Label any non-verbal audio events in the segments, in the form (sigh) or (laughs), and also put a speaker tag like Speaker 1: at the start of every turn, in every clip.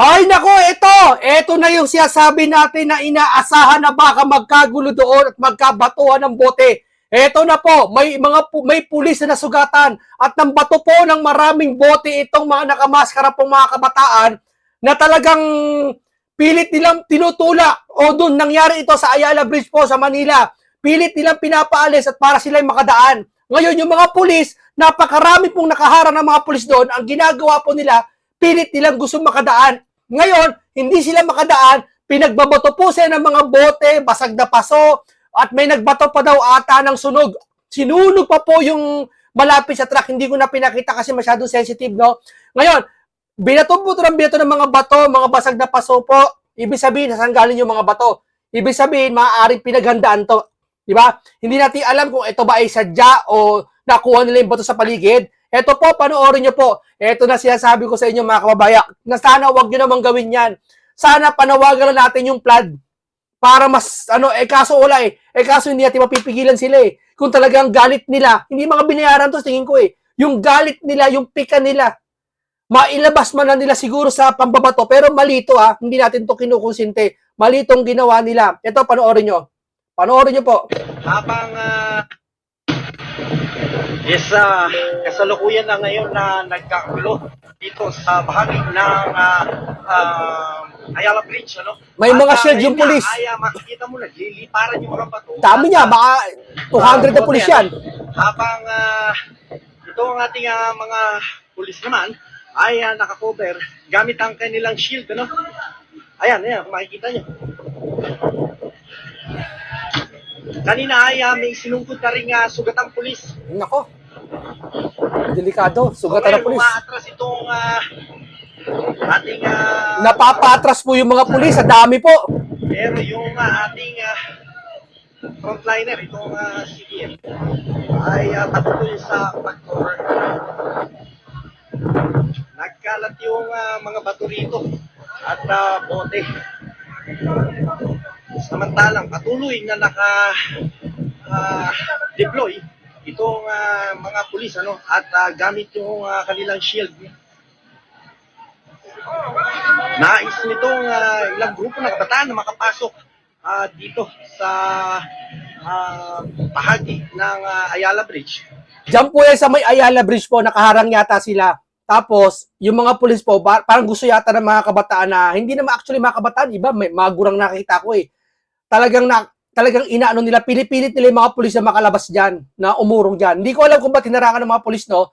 Speaker 1: Hay nako, ito! Ito na yung siyasabi natin na inaasahan na baka magkagulo doon at magkabatuhan ng bote. Ito na po, may mga may pulis na nasugatan at nang po ng maraming bote itong mga nakamaskara pong mga kabataan na talagang pilit nilang tinutula o doon nangyari ito sa Ayala Bridge po sa Manila. Pilit nilang pinapaalis at para sila makadaan. Ngayon, yung mga pulis, napakarami pong nakaharang ng mga pulis doon, ang ginagawa po nila, pilit nilang gusto makadaan. Ngayon, hindi sila makadaan, pinagbabato po sila ng mga bote, basag na paso, at may nagbato pa daw ata ng sunog. Sinunog pa po yung malapit sa truck. Hindi ko na pinakita kasi masyadong sensitive, no? Ngayon, binato po ito ng binato ng mga bato, mga basag na paso po. Ibig sabihin, saan galing yung mga bato? Ibig sabihin, maaaring pinaghandaan to. Di ba? Hindi natin alam kung ito ba ay sadya o nakuha nila yung bato sa paligid. Ito po, panoorin nyo po. Ito na sinasabi ko sa inyo mga kababayak, na sana wag nyo namang gawin yan. Sana panawagan na natin yung flood para mas, ano, eh kaso wala eh. Eh kaso hindi natin mapipigilan sila eh. Kung talagang galit nila, hindi mga binayaran to, tingin ko eh. Yung galit nila, yung pika nila, mailabas man na nila siguro sa pambabato, pero malito ha, hindi natin to kinukonsinte. Malitong ginawa nila. Ito, panoorin nyo. Panoorin nyo po.
Speaker 2: habang uh, is uh, kasalukuyan na ngayon na nagkagulo dito sa bahagi ng uh, uh, Ayala Bridge ano
Speaker 1: May mga
Speaker 2: At, uh,
Speaker 1: shield yung pulis.
Speaker 2: nga, ay uh, makikita mo nagliliparan yung mga bato
Speaker 1: Dami niya, baka 200 na pulis yan.
Speaker 2: habang uh, ito ang ating uh, mga pulis naman ay uh, nakakover gamit ang kanilang shield ano ayan ayan makikita nyo kanina ay uh, may sinungkot na rin uh, sugatang pulis
Speaker 1: Nako. Delikado. Sugatan ng
Speaker 2: So, ngayon,
Speaker 1: pulis.
Speaker 2: umaatras itong ah, ating ah,
Speaker 1: Napapatras po yung mga pulis. Sa dami po.
Speaker 2: pero yung ah, ating ah, frontliner, itong uh, CDM, ay uh, patuloy sa pag-cover. Nagkalat yung ah, mga bato rito at ah, bote. Samantalang patuloy na naka ah, itong ah, mga pulis ano at ah, gamit yung ah, kanilang shield Nais nitong ah, ilang grupo ng kabataan na makapasok ah, dito sa ah, bahagi ng ah, Ayala Bridge.
Speaker 1: Diyan po yan sa may Ayala Bridge po, nakaharang yata sila. Tapos, yung mga pulis po, parang gusto yata ng mga kabataan na, hindi naman actually mga kabataan, iba, may mga gurang nakita ko eh. Talagang na, talagang inaano nila, pinipilit nila yung mga pulis na makalabas dyan, na umurong dyan. Hindi ko alam kung ba't tinarangan ng mga pulis, no?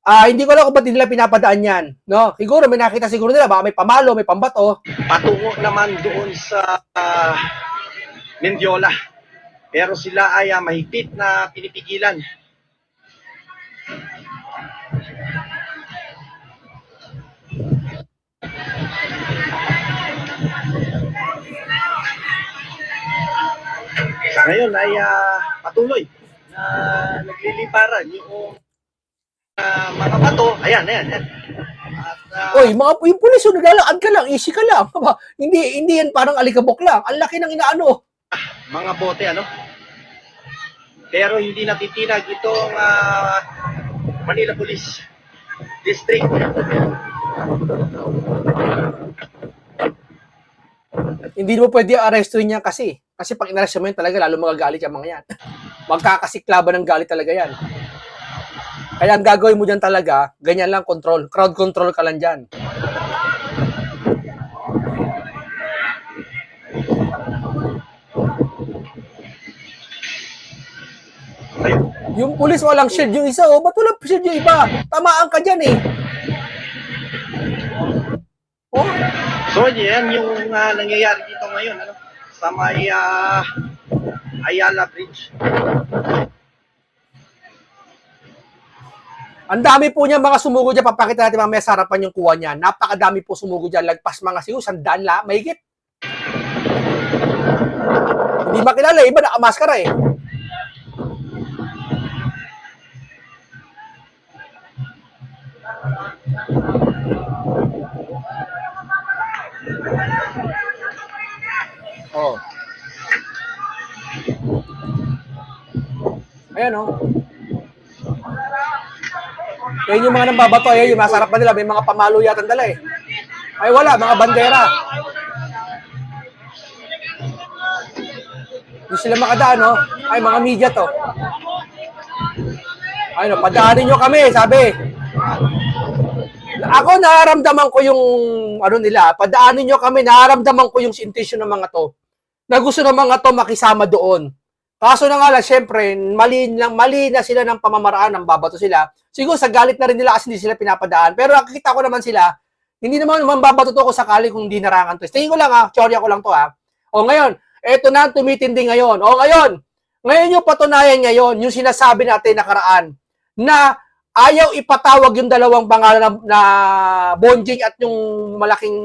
Speaker 1: Ah, hindi ko alam kung ba't nila pinapadaan yan, no? Siguro may nakita siguro nila, baka may pamalo, may pambato.
Speaker 2: Patungo naman doon sa ah, Mendiola. Pero sila ay ah, mahigpit na pinipigilan. Ngayon ay ah, patuloy na nagliliparan yung ah, mga bato. Ayan, ayan, ayan. At, ah,
Speaker 1: Oy, mga yung pulis, yung naglalakad ka lang, easy ka lang. Aba, hindi, hindi yan parang alikabok lang. Ang laki ng inaano.
Speaker 2: mga bote ano pero hindi natitinag itong ah, Manila Police District
Speaker 1: Hindi mo pwede arrestuin yan kasi. Kasi pag inarest mo yan talaga, lalo magagalit yung mga yan. Magkakasiklaban ng galit talaga yan. Kaya ang gagawin mo dyan talaga, ganyan lang control. Crowd control ka lang dyan. Yung pulis walang shield yung isa, oh, ba't walang shield yung iba? Tamaan ka dyan eh. Oh,
Speaker 2: so yan yung ah, nangyayari dito ngayon ano sa may ah, Ayala Bridge
Speaker 1: ang dami po niya mga sumugo dyan. Papakita natin mamaya sa harapan yung kuha niya. Napakadami po sumugo dyan. Lagpas mga siguro, sandaan la, mahigit. Hindi makilala, iba nakamaskara eh. Oh. Ayan oh. Yan yung mga nambabato, ayan yung masarap pa nila, may mga pamalo yata dala eh. Ay wala, mga bandera. Hindi sila makadaan, no? Ay, mga media to. Ay, no, padaanin nyo kami, sabi. Ako nararamdaman ko yung ano nila, padaanin nyo kami, nararamdaman ko yung intention ng mga to. Na gusto ng mga to makisama doon. Kaso na nga lang, syempre, mali, lang, mali na sila ng pamamaraan, ng babato sila. Siguro sa galit na rin nila kasi hindi sila pinapadaan. Pero nakikita ko naman sila, hindi naman mambabato to ko sakali kung di narangan to. Tingin ko lang ha, teorya ko lang to ha. O ngayon, eto na tumitindi ngayon. O ngayon, ngayon yung patunayan ngayon, yung sinasabi natin nakaraan, na ayaw ipatawag yung dalawang pangalan na, na Bonjing at yung malaking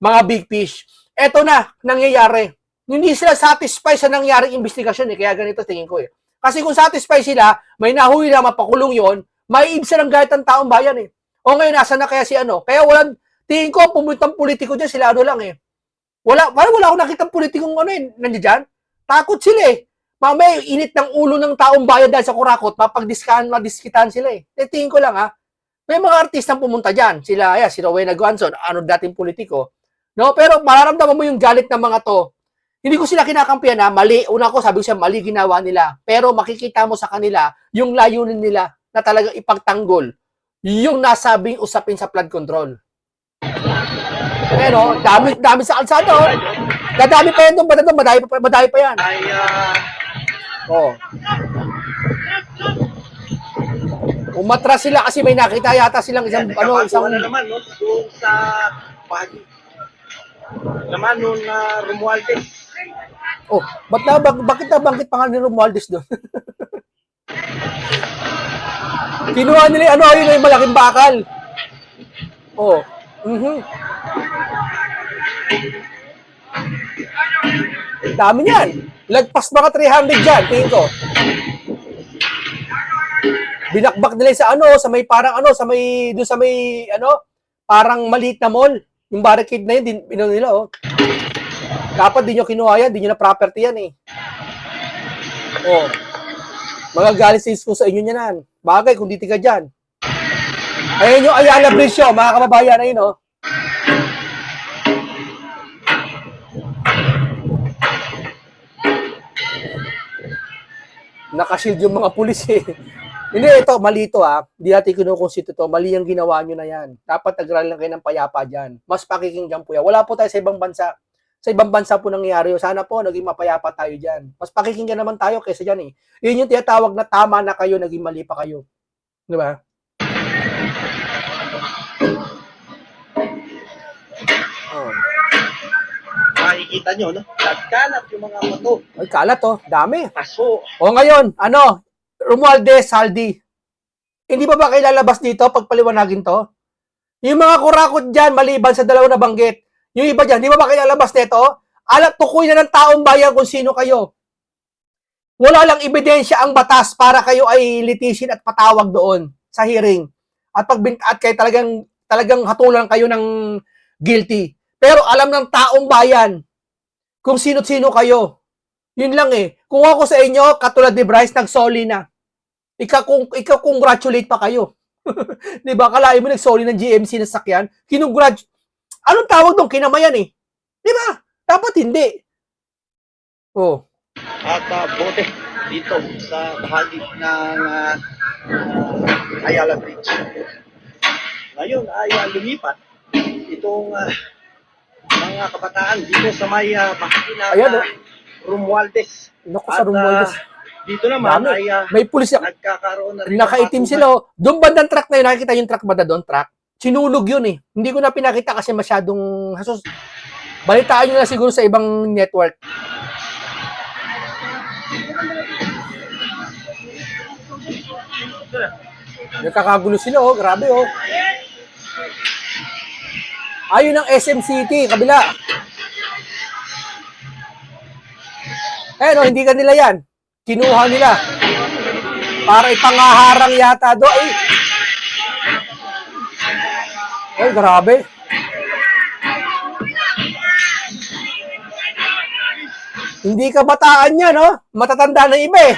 Speaker 1: mga big fish. Eto na, nangyayari. Hindi sila satisfied sa nangyaring investigasyon eh, kaya ganito tingin ko eh. Kasi kung satisfied sila, may nahuli na mapakulong yon, may ibsa ng galit ng taong bayan eh. O ngayon, nasa na kaya si ano? Kaya walang, tingin ko, pumuntang politiko dyan, sila ano lang eh. Wala, parang wala akong nakitang politikong ano eh, nandiyan. Takot sila eh. Mamaya, init ng ulo ng taong bayan dahil sa kurakot, mapagdiskahan, madiskitan sila eh. Eh, tingin ko lang ha, may mga artistang pumunta dyan. Sila, ayan, si Rowena Guanzon, ano dating politiko. No, pero mararamdaman mo yung galit ng mga to. Hindi ko sila kinakampihan na mali. Una ko, sabi ko siya, mali ginawa nila. Pero makikita mo sa kanila yung layunin nila na talagang ipagtanggol yung nasabing usapin sa flood control. Pero, dami, dami sa kalsada, oh. Dadami pa yan doon, madami, madami, pa, madami pa yan.
Speaker 2: Ay, ah,
Speaker 1: Oh. Umatras sila kasi may nakita yata silang isang, ano, isang,
Speaker 2: naman, no? Doon sa bahagi. Naman nung uh, Romualdez.
Speaker 1: oh, ba't na, bak, bakit na bangkit pangalan ni Romualdez doon? (laughs) Kinuha nila, ano, yun yung malaking bakal. Oh. Mhm. Dami niyan. Lagpas mga 300 dyan, tingin ko. Binakbak nila sa ano, sa may parang ano, sa may, doon sa may, ano, parang maliit na mall. Yung barricade na yun, din, ano nila, oh. Dapat di nyo kinuha yan, di nyo na property yan eh. Oh. Magagalit sa isko sa inyo niyan. Bagay kung diti ka dyan. Ayun yung Ayala Bridge oh, mga kababayan, ayun oh. Nakashield yung mga pulis eh. Hindi, ito, mali ito ah. Hindi natin kinukonsito to. Mali ang ginawa nyo na yan. Dapat nagral lang kayo ng payapa dyan. Mas pakikinggan po yan. Wala po tayo sa ibang bansa. Sa ibang bansa po nangyayari yun. Sana po naging mapayapa tayo dyan. Mas pakikinggan naman tayo kaysa dyan eh. Yun yung tinatawag na tama na kayo, naging mali pa kayo. Di ba? Oh.
Speaker 2: Makikita nyo, no? Nagkalat yung mga bato.
Speaker 1: Ay, kalat oh. Dami.
Speaker 2: Paso.
Speaker 1: O ngayon, ano? Romualdez, Saldi. Hindi ba ba kayo lalabas dito pag paliwanagin to? Yung mga kurakot dyan, maliban sa dalawa na banggit. Yung iba dyan, di ba ba kayo lalabas nito? Alam, tukoy na ng taong bayan kung sino kayo. Wala lang ebidensya ang batas para kayo ay litisin at patawag doon sa hearing. At pag at kayo talagang talagang hatulan kayo ng guilty. Pero alam ng taong bayan kung sino-sino kayo. Yun lang eh. Kung ako sa inyo, katulad ni Bryce, nagsoli na. Ika, kung, ika congratulate pa kayo. (laughs) di ba? Kalahin mo nagsoli ng GMC na sakyan. Kinongratulate. Anong tawag doon? Kinamayan eh. Di ba? Dapat hindi. Oh.
Speaker 2: At uh, bote dito sa bahagi ng uh, Ayala Bridge. Ngayon ay uh, lumipat itong uh, mga kabataan dito sa may uh, bahagi ng
Speaker 1: Ayan,
Speaker 2: uh. Romualdez.
Speaker 1: Naku, sa Romualdez.
Speaker 2: uh, dito naman ay uh,
Speaker 1: May pulis na.
Speaker 2: nagkakaroon na rin
Speaker 1: Nakaitim sila. oh. Doon bandang truck na yun. Nakikita yung truck ba na doon? Truck. Sinulog yun eh. Hindi ko na pinakita kasi masyadong hasos. Balitaan nyo na siguro sa ibang network. Nagkakagulo sila oh. Grabe oh. Ayun ang SM City, kabila. Eh no, hindi kanila yan. Kinuha nila. Para ipangaharang yata do. Ay, ay grabe. Hindi ka bataan yan, no? Matatanda na iba eh.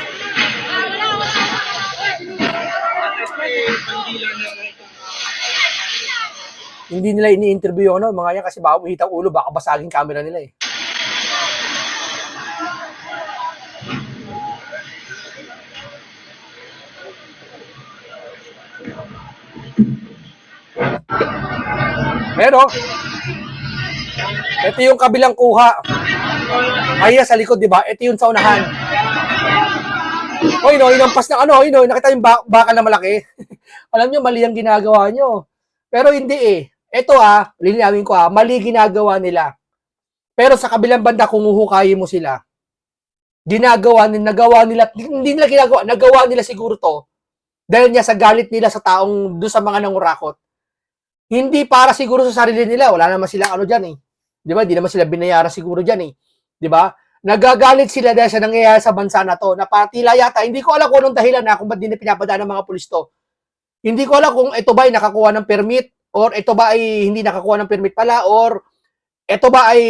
Speaker 1: Hindi nila ini-interview ano, mga yan kasi baka ulo, baka basagin camera nila eh. Pero, ito yung kabilang kuha. Kaya sa likod, di ba? Ito yung sa unahan. Hoy, no, inampas ng ano, hoy, no, nakita yung ba- bakal na malaki. (laughs) Alam nyo, mali ang ginagawa nyo. Pero hindi eh. Ito ah, linawin ko ah, mali ginagawa nila. Pero sa kabilang banda, kung uhukayin mo sila, ginagawa nila, nagawa nila, hindi nila ginagawa, nagawa nila siguro to dahil niya sa galit nila sa taong doon sa mga nangurakot. Hindi para siguro sa sarili nila, wala naman silang ano dyan eh. Di ba? Di naman sila binayaran siguro dyan eh. Di ba? Nagagalit sila dahil sa nangyayari sa bansa na to, na patila yata, hindi ko alam kung anong dahilan na kung ba't di na pinapadaan ng mga pulis to. Hindi ko alam kung ito ba ay nakakuha ng permit, or ito ba ay hindi nakakuha ng permit pala, or ito ba ay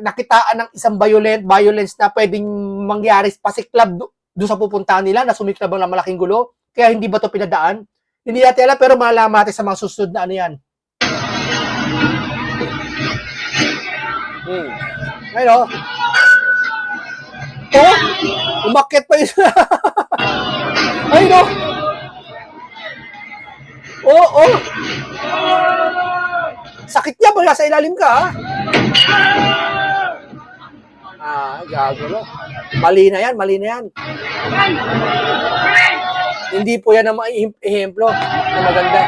Speaker 1: nakitaan ng isang violent, violence na pwedeng mangyari pasiklab do- doon sa pupuntahan nila na sumiklab ng malaking gulo. Kaya hindi ba to pinadaan? Hindi natin alam, pero malalaman natin sa mga susunod na ano yan. Hmm. Ayun o. Oh, umakit pa yun. (laughs) Ayun o. Oo, oh, oh. Sakit niya pag nasa ilalim ka, ha? Ah, gago, no? Mali na yan, mali na yan. Hindi po yan ang ehemplo na maganda.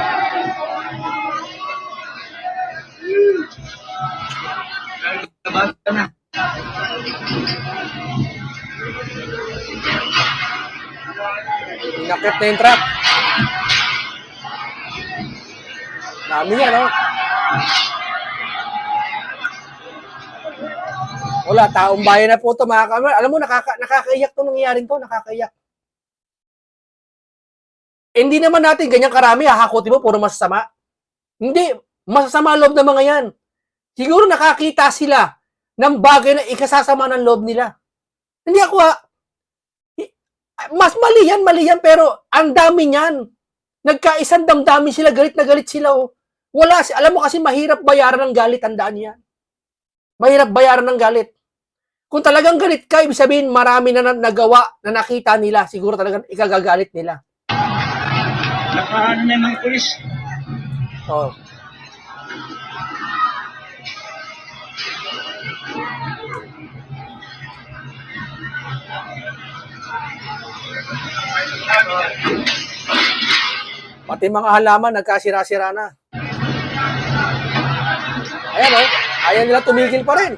Speaker 1: Inakit na yung truck. Dami niya, no? Wala, taong bayan na po ito, mga kamera. Alam mo, nakaka nakakaiyak itong nangyayaring to, nakakaiyak. Hindi naman natin ganyan karami, hahakutin mo, puro masasama. Hindi, masasama loob ng mga yan. Siguro nakakita sila ng bagay na ikasasama ng loob nila. Hindi ako ha. Mas mali yan, mali yan, pero ang dami niyan. Nagkaisang damdamin sila, galit na galit sila. Oh. Wala, alam mo kasi mahirap bayaran ng galit, tandaan niya. Mahirap bayaran ng galit. Kung talagang galit ka, ibig sabihin marami na- nagawa na nakita nila, siguro talagang ikagagalit nila.
Speaker 2: Nakaano na mga pulis.
Speaker 1: Oh. Pati mga halaman nagkasira-sira na. Ayan oh, ayaw nila tumigil pa rin.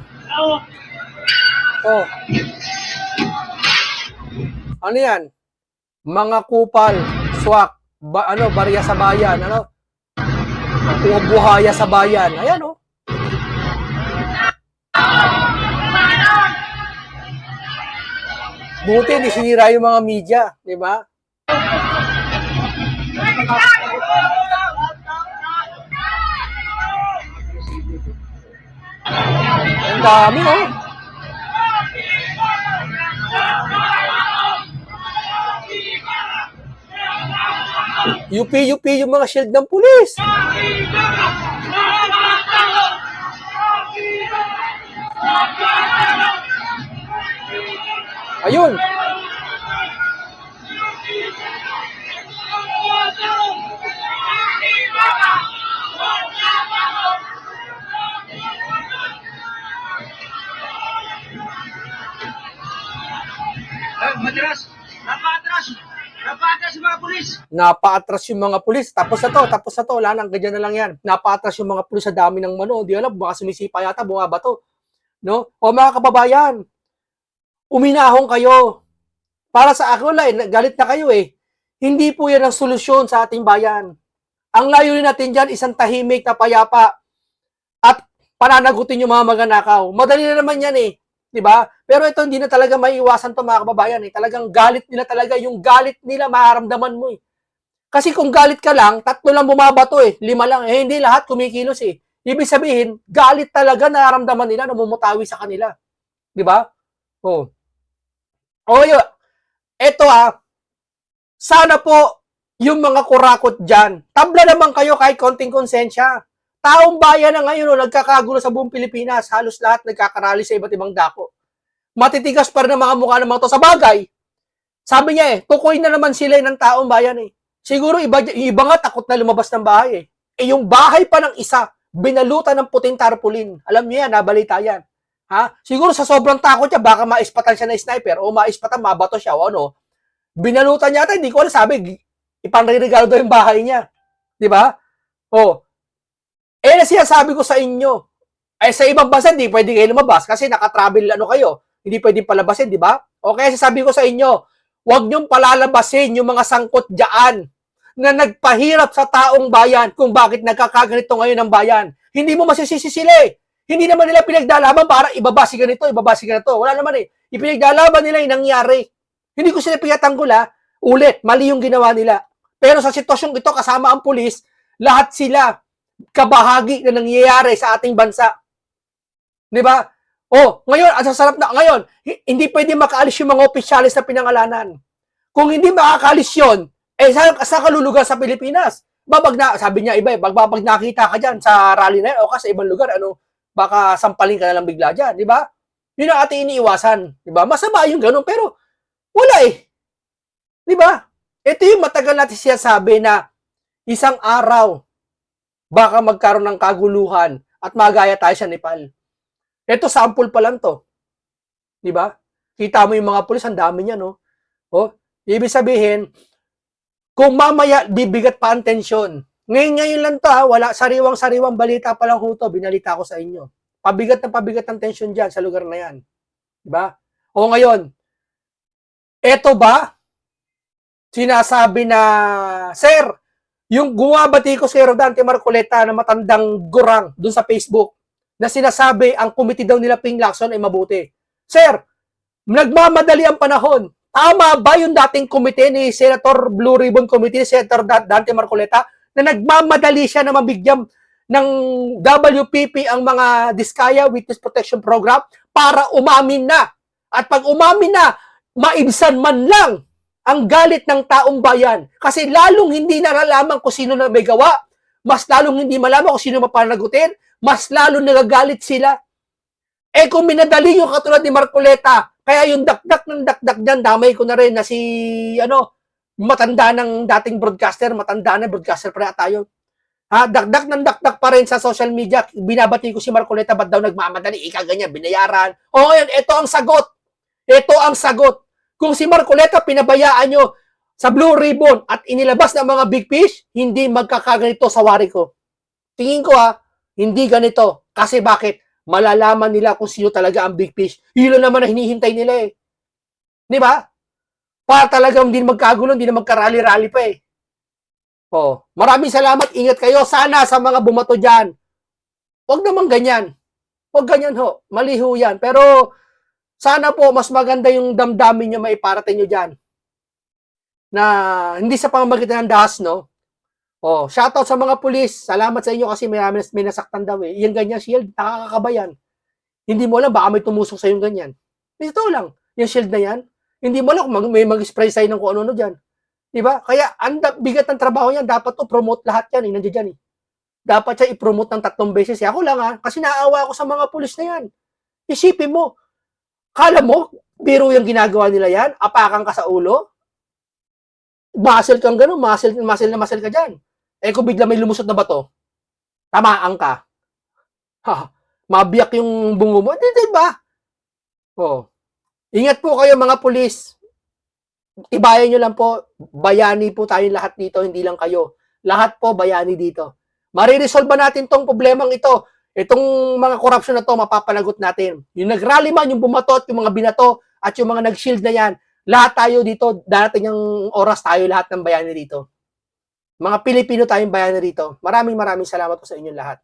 Speaker 1: Oh. Ano yan? Mga kupal, swak, ba, ano, barya sa bayan, ano? buhaya sa bayan. Ayan, oh. Buti, sinira yung mga media, di ba? Ang dami, oh. UP-UP yung mga shield ng pulis. Ayun.
Speaker 2: Eh, matras! Napatras! Napatras yung mga pulis!
Speaker 1: Napaatras yung mga pulis. Tapos na to, tapos na to. Wala nang ganyan na lang yan. Napaatras yung mga pulis sa dami ng mano. Di alam, baka sumisipa yata, bumaba to. No? O mga kababayan, uminahong kayo. Para sa ako, wala, eh, galit na kayo eh. Hindi po yan ang solusyon sa ating bayan. Ang layunin natin dyan, isang tahimik na payapa at pananagutin yung mga maganakaw. Madali na naman yan eh. 'Di ba? Pero ito hindi na talaga maiiwasan to mga kababayan eh. Talagang galit nila talaga, yung galit nila maharamdaman mo eh. Kasi kung galit ka lang, tatlo lang bumabato eh, lima lang eh, hindi lahat kumikilos eh. Ibig sabihin, galit talaga nararamdaman nila, namumutawi sa kanila. 'Di ba? Oh. Oh, yun. Ito ah, sana po yung mga kurakot dyan, tabla naman kayo kahit konting konsensya. Taong bayan na ngayon, oh, nagkakagulo sa buong Pilipinas. Halos lahat nagkakarali sa iba't ibang dako. Matitigas pa rin ang mga mukha ng mga to. Sa bagay, sabi niya eh, tukoy na naman sila ng taong bayan eh. Siguro iba, iba nga takot na lumabas ng bahay eh. Eh yung bahay pa ng isa, binalutan ng puting tarpaulin. Alam niyo yan, nabalita yan. Ha? Siguro sa sobrang takot niya, baka maispatan siya ng sniper o maispatan, mabato siya o ano. Binalutan niya ata, hindi ko alam, sabi, ipanririgalo daw yung bahay niya. Di ba? O. Eh, siya sabi ko sa inyo, ay sa ibang bansa, hindi pwede kayo lumabas kasi nakatravel ano kayo. Hindi pwedeng palabasin, di ba? O kaya sabi ko sa inyo, huwag niyong palalabasin yung mga sangkot dyan na nagpahirap sa taong bayan kung bakit nagkakaganito ngayon ang bayan. Hindi mo masisisi sila eh. Hindi naman nila pinagdalaban para ibaba si ganito, ibaba si ganito. Wala naman eh. Ipinagdalaban nila yung nangyari. Hindi ko sila pinatanggol ha. Ulit, mali yung ginawa nila. Pero sa sitwasyong ito, kasama ang pulis, lahat sila kabahagi na nangyayari sa ating bansa. Di ba? Oh, ngayon, ang sasarap na, ngayon, hi- hindi pwede makaalis yung mga opisyalis na pinangalanan. Kung hindi makakaalis yun, eh, saan, saan ka lulugar sa Pilipinas? Babag na, sabi niya iba, eh, babag nakita ka dyan sa rally na yan, o sa ibang lugar, ano, baka sampalin ka na lang bigla dyan, di ba? Yun ang ating iniiwasan, di ba? Masama yung ganun, pero wala eh. Di ba? Ito yung matagal natin siya sabi na isang araw, baka magkaroon ng kaguluhan at magaya tayo sa Nepal. Ito, sample pa lang to. Di ba? Kita mo yung mga pulis, ang dami niya, no? O, ibig sabihin, kung mamaya bibigat pa ang tensyon, ngayon ngayon lang to ha, wala, sariwang-sariwang balita pa lang ho binalita ko sa inyo. Pabigat na pabigat ang tensyon dyan sa lugar na yan. Di ba? O ngayon, eto ba, sinasabi na, Sir, yung gumabati ko si Rodante Marcoleta na matandang gurang dun sa Facebook, na sinasabi ang committee daw nila Ping Lacson ay mabuti. Sir, nagmamadali ang panahon. Tama ba yung dating komite ni Senator Blue Ribbon Committee, Senator Da- Dante Marcoleta, na nagmamadali siya na mabigyan ng WPP ang mga Diskaya Witness Protection Program para umamin na. At pag umamin na, maibsan man lang ang galit ng taong bayan. Kasi lalong hindi nalalaman kung sino na may gawa, mas lalong hindi malaman kung sino mapanagutin, mas lalong nagagalit sila. Eh kung minadali yung katulad ni Marcoleta, kaya yung dakdak ng dakdak dyan, damay ko na rin na si, ano, matanda ng dating broadcaster, matanda na broadcaster pa tayo. Ha, dakdak ng dakdak pa rin sa social media. Binabati ko si Marcoleta, ba't daw nagmamadali? Ika ganyan, binayaran. O ngayon, ito ang sagot. Ito ang sagot. Kung si Marcoleta pinabayaan nyo sa Blue Ribbon at inilabas ng mga big fish, hindi magkakaganito sa wari ko. Tingin ko ha, hindi ganito. Kasi bakit? Malalaman nila kung sino talaga ang big fish. Yun naman na hinihintay nila eh. Di ba? Para talagang hindi magkagulo, hindi na magkarali-rali pa eh. Oh, maraming salamat. Ingat kayo. Sana sa mga bumato dyan. Huwag naman ganyan. Huwag ganyan ho. Mali ho yan. Pero sana po mas maganda yung damdamin nyo maiparating nyo dyan. Na hindi sa pamamagitan ng dahas, no? Oh, shoutout sa mga pulis. Salamat sa inyo kasi may, may nasaktan daw eh. Yung ganyan shield, nakakakabayan. Hindi mo alam, baka may tumusok sa yung ganyan. Ito lang. Yung shield na yan, hindi mo alam may mag-spray sa'yo ng kung ano-ano dyan. Di ba? Kaya, ang bigat ng trabaho niyan, dapat to promote lahat yan. Eh, nandiyan dyan eh. Dapat siya i-promote ng tatlong beses. Ako lang ha, kasi naawa ako sa mga pulis na yan. Isipin mo, kala mo, biro yung ginagawa nila yan, apakan ka sa ulo, muscle kang gano'n, muscle, muscle na muscle ka dyan. Eh kung bigla may lumusot na bato, tamaan ka. Ha, mabiyak yung bungo mo. Di, di ba? Oh. Ingat po kayo mga pulis. Tibayan nyo lang po, bayani po tayong lahat dito, hindi lang kayo. Lahat po bayani dito. Mariresolve ba natin tong problemang ito? Itong mga corruption na to, mapapanagot natin. Yung nagrally man, yung bumatot, yung mga binato, at yung mga nag-shield na yan, lahat tayo dito, darating yung oras tayo lahat ng bayani dito. Mga Pilipino tayong bayani rito. Maraming maraming salamat po sa inyong lahat.